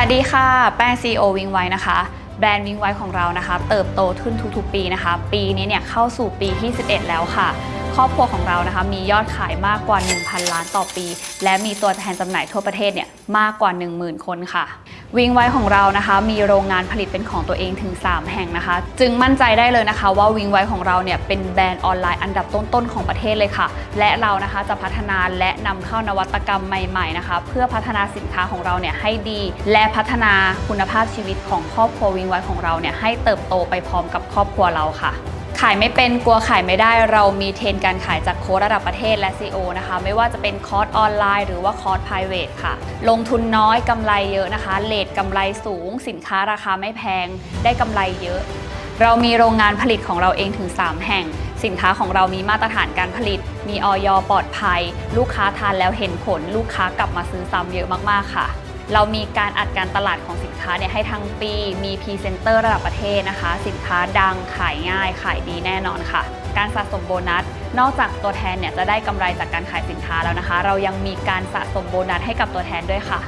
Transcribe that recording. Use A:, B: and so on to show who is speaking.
A: วัสดีค่ะ แป้ง CEO วิงไว้นะคะ แบรนด์วิงไว้ของเรานะคะ เติบโตขึ้นทุกๆ ปีนะคะ ปีนี้เนี่ยเข้าสู่ปีที่ 11 แล้วค่ะ ครอบครัวของเรานะคะ มียอดขายมากกว่า 1,000 ล้านต่อปี และมีตัวแทนจำหน่ายทั่วประเทศเนี่ยมากกว่า 10,000 คนค่ะ วิงไว้ของเรานะคะ มีโรงงานผลิตเป็นของตัวเองถึง 3 แห่งนะคะ จึงมั่นใจได้เลยนะคะ ว่าวิงไว้ของเราเนี่ยเป็นแบรนด์ออนไลน์อันดับต้นๆของประเทศเลยค่ะ และเรานะคะจะพัฒนาและนำเข้านวัตกรรมใหม่ๆนะคะ เพื่อพัฒนาสินค้าของเราเนี่ยให้ดี และพัฒนาคุณภาพชีวิตของครอบครัววิงไว้ของเราเนี่ยให้เติบโตไปพร้อมกับครอบครัวเราค่ะ ขายไม่เป็นกลัวขายไม่ได้เรามีเทรนการขายจากโค้ดระดับประเทศและ CEO นะคะ ไม่ว่าจะเป็นคอร์สออนไลน์หรือว่าคอร์ส p r i v a t ค่ะ ลงทุนน้อยกำไรเยอะนะคะเลทกำไรสูง สินค้าราคาไม่แพง ได้กำไรเยอะ เรามีโรงงานผลิตของเราเองถึง 3 แห่ง สินค้าของเรามีมาตรฐานการผลิต มีออยปลอดภัย ลูกค้าทานแล้วเห็นผล ลูกค้ากลับมาซื้อซ้ำเยอะมากๆค่ะ เรามีการอัดการตลาดของสินค้าเนี่ยให้ทั้งปี มีพรีเซนเตอร์ระดับประเทศนะคะ สินค้าดังขายง่าย ขายดีแน่นอนค่ะ การสะสมโบนัส นอกจากตัวแทนเนี่ยจะได้กำไรจากการขายสินค้าแล้วนะคะ เรายังมีการสะสมโบนัสให้กับตัวแทนด้วยค่ะ